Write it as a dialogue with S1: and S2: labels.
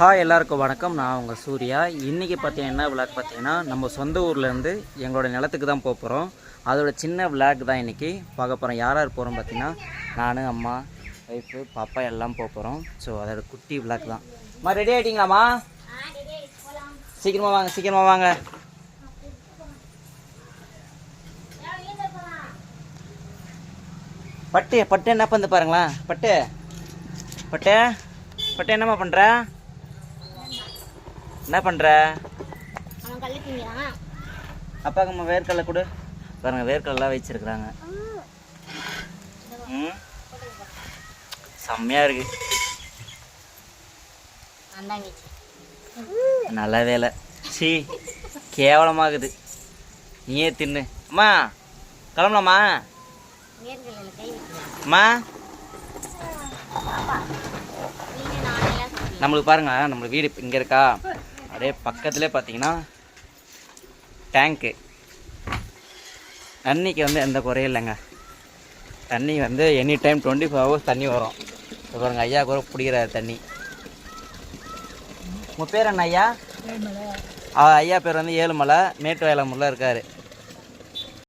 S1: Hi எல்லாருக்கும் வணக்கம். நான் உங்கள் சூர்யா. இன்றைக்கி பார்த்தீங்கன்னா என்ன விளாக் பார்த்தீங்கன்னா நம்ம சொந்த ஊர்லேருந்து எங்களோட நிலத்துக்கு தான் போக போகிறோம் அதோட சின்ன விளாக் தான் இன்றைக்கி பார்க்க போகிறோம் யார் யார் போகிறோம் பார்த்தீங்கன்னா நான் அம்மா ஒய்ஃபு பாப்பா எல்லாம் போக போகிறோம் ஸோ அதோட குட்டி விளாக் தான். அம்மா ரெடி ஆகிட்டீங்களாம்மா சீக்கிரமாக வாங்க சீக்கிரமாக வாங்க. பட்டு பட்டு என்ன பண்ணு பாருங்களேன். பட்டு பட்டு பட்டு என்னம்மா பண்ணுற என்ன பண்ணுற அப்பாவுக்கு அம்மா வேர்க்கடலை கொடு. பாருங்க வேர்க்கடலாம் வச்சிருக்கிறாங்க. ம்? செம்மையாக இருக்கு.
S2: நான் தான் வச்சு.
S1: நல்ல வேலை. சீ கேவலமாகுது. நீயே தின்னு. அம்மா கிளம்பலாமா? அம்மா. நம்மளுக்கு பாருங்க நம்மளுக்கு வீடு இங்கே இருக்கா? அப்படியே பக்கத்துலேயே பார்த்தீங்கன்னா டேங்க்கு தண்ணிக்கு வந்து எந்த குறையும் இல்லைங்க. தண்ணி வந்து any time twenty four hours தண்ணி வரும். இப்போ பாருங்க ஐயா கூட பிடிக்கிறாரு தண்ணி. உங்கள் பேர் என்ன ஐயா? ஐயா பேர் வந்து ஏழுமலை மேட்டு வயலமுள்ள இருக்கார்.